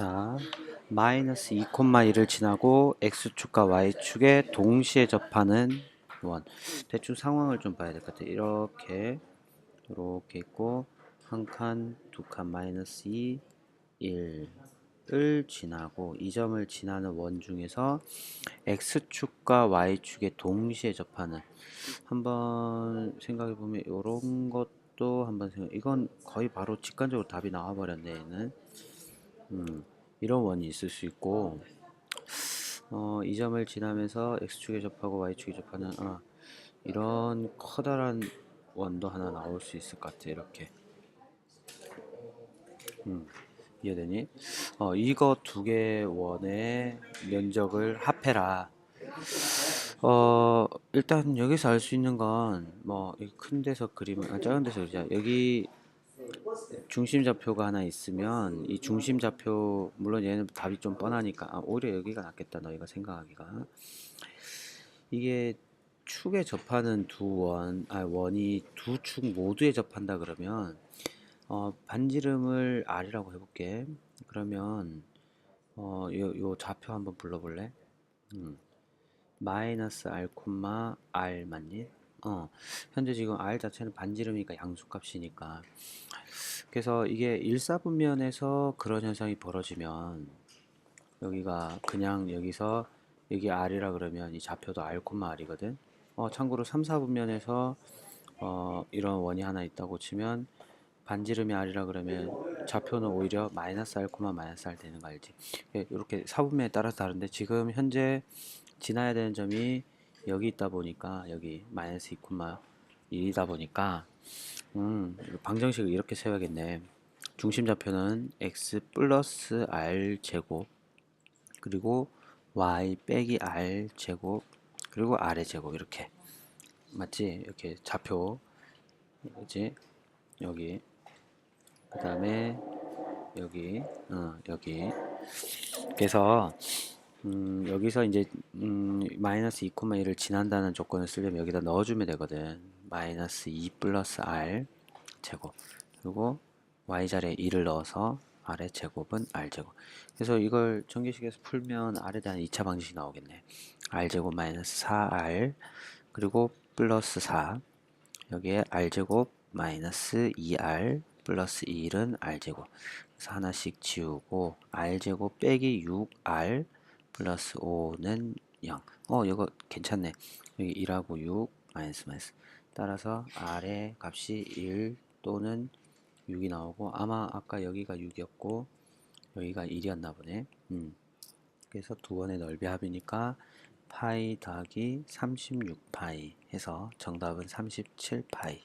자, 마이너스 2,1을 지나고 x축과 y축에 동시에 접하는 원. 대충 상황을 좀 봐야 될 것 같아요. 이렇게, 이렇게 있고, 한 칸, 두 칸, 마이너스 2, 1을 지나고, 이 점을 지나는 원 중에서 x축과 y축에 동시에 접하는 한번 생각해 보면 이런 것도 한번 생각. 이건 거의 바로 직관적으로 답이 나와 버렸네. 얘는. 음, 이런 원이 있을 수 있고 어, 이 점을 지나면서 x축에 접하고 y축에 접하는 아, 이런 커다란 원도 하나 나올 수 있을 것 같아 이렇게 음, 이해되니? 어, 이거 두 개 원의 면적을 합해라 어, 일단 여기서 알 수 있는 건, 뭐, 이큰 데서 그리면, 아, 작은 데서 그리자. 여기 중심 좌표가 하나 있으면, 이 중심 좌표, 물론 얘는 답이 좀 뻔하니까, 아, 오히려 여기가 낫겠다, 너희가 생각하기가. 이게 축에 접하는 두 원, 아, 원이 두 축 모두에 접한다 그러면, 어, 반지름을 R이라고 해볼게. 그러면, 어, 요, 요 좌표 한번 불러볼래? 음. 마이너스 R 콤마 R 맞니? 어, 현재 지금 R 자체는 반지름이니까 양수값이니까. 그래서 이게 일사분면에서 그런 현상이 벌어지면 여기가 그냥 여기서 여기 R이라 그러면 이 좌표도 R R이거든. 어, 참고로 3, 4분면에서 어, 이런 원이 하나 있다고 치면 반지름이 R이라 그러면 좌표는 오히려 마이너스 R 마이너스 R 되는 거 알지? 예, 이렇게 사분면에 따라서 다른데 지금 현재 지나야 되는 점이 여기 있다 보니까 여기 마이너스 2,1이다 보니까 음, 방정식을 이렇게 세워야겠네. 중심 좌표는 x 플러스 r 제곱 그리고 y 빼기 r 제곱 그리고 r의 제곱 이렇게 맞지? 이렇게 좌표 그지? 여기 그 다음에 여기 어, 여기 그래서 음, 여기서 이제 음, 마이너스 2,1을 지난다는 조건을 쓰려면 여기다 넣어주면 되거든. 마이너스 2 플러스 r 제곱 그리고 y자리에 2를 넣어서 r의 제곱은 r 제곱. 그래서 이걸 전기식에서 풀면 r에 대한 2차 방식이 나오겠네. r 제곱 마이너스 4r 그리고 플러스 4 여기에 r 제곱 마이너스 2r 플러스 1은 r 제곱. 그래서 하나씩 지우고 r 제곱 빼기 6r 플러스 5는 0. 어, 이거 괜찮네. 여기 1하고 6, 마이너스 마이너스. 따라서 R의 값이 1 또는 6이 나오고, 아마 아까 여기가 6이었고, 여기가 1이었나 보네. 음. 그래서 두 번의 넓이 합이니까 파이 더하기 36파이 해서 정답은 37파이.